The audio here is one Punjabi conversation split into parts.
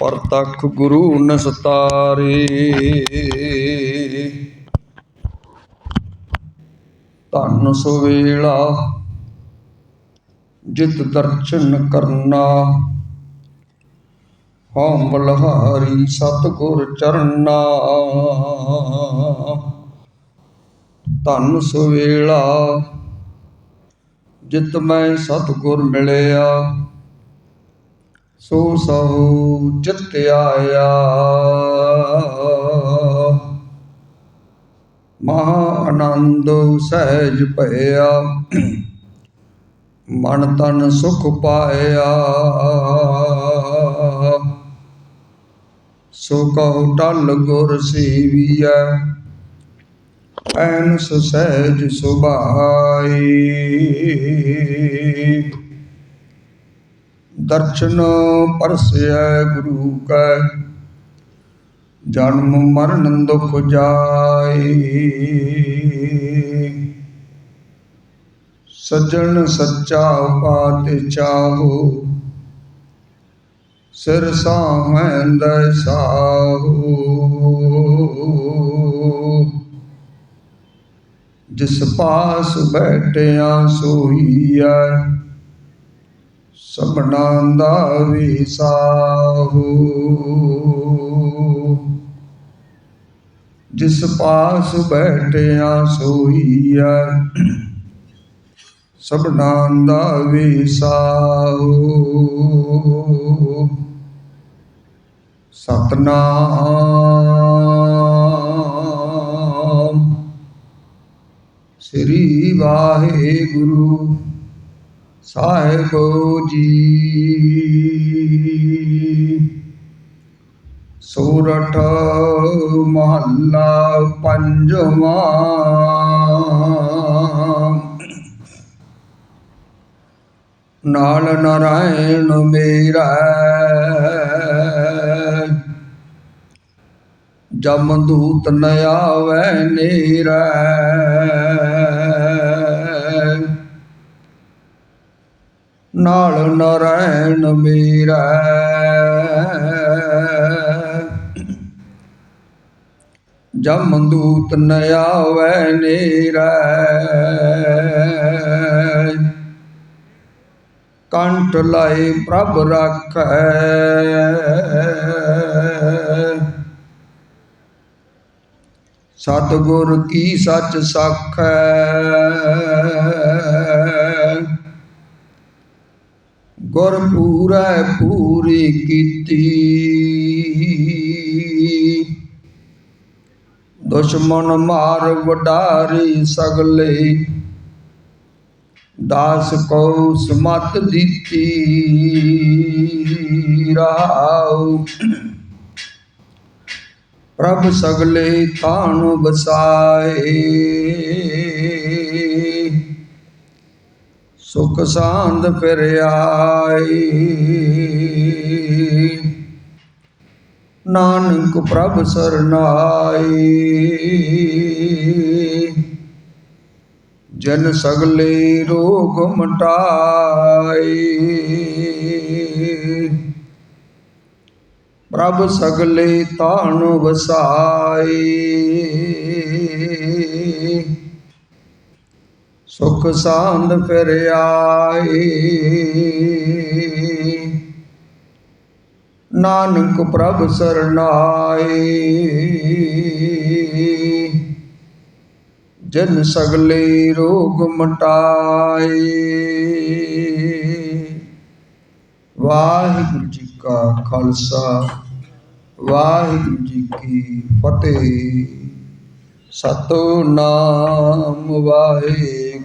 ਪਰਤਖ ਗੁਰੂ ਨਸਤਾਰੇ ਧੰਨ ਸੁਵੇਲਾ ਜਿਤ ਦਰਸ਼ਨ ਕਰਨਾ। ਹਉ ਬਲਹਾਰੀ ਸਤਿਗੁਰ ਚਰਨਾ। ਧੰਨ ਸੁਵੇਲਾ ਜਿਤ ਮੈਂ ਸਤਿਗੁਰ ਮਿਲਿਆ। ਸੋ ਸਹੁ ਜਿਤ ਆਇਆ। ਮਹਾ ਆਨੰਦ ਸਹਿਜ ਭਇਆ। ਮਨ ਤਨ ਸੁਖ ਪਾਇਆ। ਸੋ ਕਹੋ ਟਲ ਗੁਰ ਸੇਵੀਐ। ਐਨ ਸਹਿਜ ਸੁਭਾਈ। ਦਰਸ਼ਨ ਪਰਸੈ ਗੁਰੂ ਕੈ। ਜਨਮ ਮਰਨ ਦੁਖ ਜਾਏ। ਸੱਜਣ ਸੱਚਾ ਪਾਤਿ ਚਾਹੋ। ਸਿਰ ਸਾਹੰਦੈ ਸਾਹੋ। ਜਿਸ ਪਾਸ ਬੈਠਿਆ ਸੋਈਐ ਸਪਨਾ ਦਾ ਵਿਸਾਹੂ ਜਿਸ ਪਾਸ ਬੈਠਿਆ ਸੋਈਐ ਸਭਨਾ ਦਾ ਵਿਸਾਹੂ ਸਤਨਾਮ ਸ੍ਰੀ ਵਾਹਿਗੁਰੂ। ਸਾਹਿਬ ਜੀ। ਸੂਰਠ ਮਹੱਲਾ ਪੰਜਵਾਂ। ਨਾਲ ਨਰਾਇਣ ਮੇਰਾ। ਜਮ ਦੂਤ ਨ ਆਵੈ ਨੇਰਾ। ਨਾਲ ਨਰਾਇਣ ਮੇਰਾ। ਜਮ ਦੂਤ ਨ ਆਵੈ ਨੇਰਾ। ਕੰਠ ਲਾਏ ਪ੍ਰਭ ਰਾਖੈ। ਸਤਿਗੁਰ ਕੀ ਸੱਚ ਸਾਖੈ। ਗੁਰ ਪੂਰੈ ਪੂਰੀ ਕੀਤੀ। ਦੁਸ਼ਮਣ ਮਾਰ ਵਡਾਰੀ ਸਗਲੇ, ਦਾਸ ਕੋ ਸਮਤ ਦਿੱਤੀ ਰਾਉ। ਪ੍ਰਭ ਸਗਲੇ ਥਾਨ ਬਸਾਏ ਸੁਖ ਸਾਂਦ ਫਿਰ ਆਈ ਨਾਨਕ ਪ੍ਰਭ ਸਰਨਾਈ। ਜਨ ਸਗਲੇ ਰੋਗ ਮਟਾਈ। ਪ੍ਰਭ ਸਗਲੇ ਤਾਣ ਵਸਾਈ। ਸੁਖ ਸਾਂਦ ਫਿਰ ਆਈ ਨਾਨਕ ਪ੍ਰਭ ਸਰਨਾਏ ਜਨ ਸਗਲੇ ਰੋਗ ਮਟਾਏ ਵਾਹਿਗੁਰੂ ਜੀ ਕਾ ਖਾਲਸਾ, ਵਾਹਿਗੁਰੂ ਜੀ ਕੀ ਫਤਿਹ। ਸਤਨਾਮ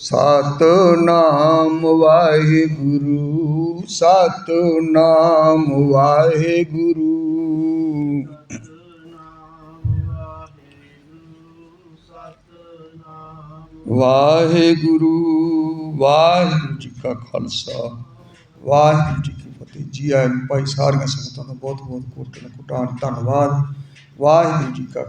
ਸਤਨਾਮ ਵਾਹਿਗੁਰੂ ਸਤਨਾਮ ਵਾਹਿਗੁਰੂ। ਵਾਹਿਗੁਰੂ ਵਾਹਿਗੁਰੂ ਜੀ ਕਾ ਖਾਲਸਾ, ਵਾਹਿਗੁਰੂ ਜੀ ਕੀ ਫਤਿਹ। ਜੀ ਆਇਆਂ ਭਾਈ ਸਾਰੀਆਂ ਸੰਗਤਾਂ ਦਾ ਬਹੁਤ ਬਹੁਤ ਕੋਟਿ ਕੋਟਾਨ ਧੰਨਵਾਦ। ਵਾਹਿਗੁਰੂ ਜੀ ਕਾ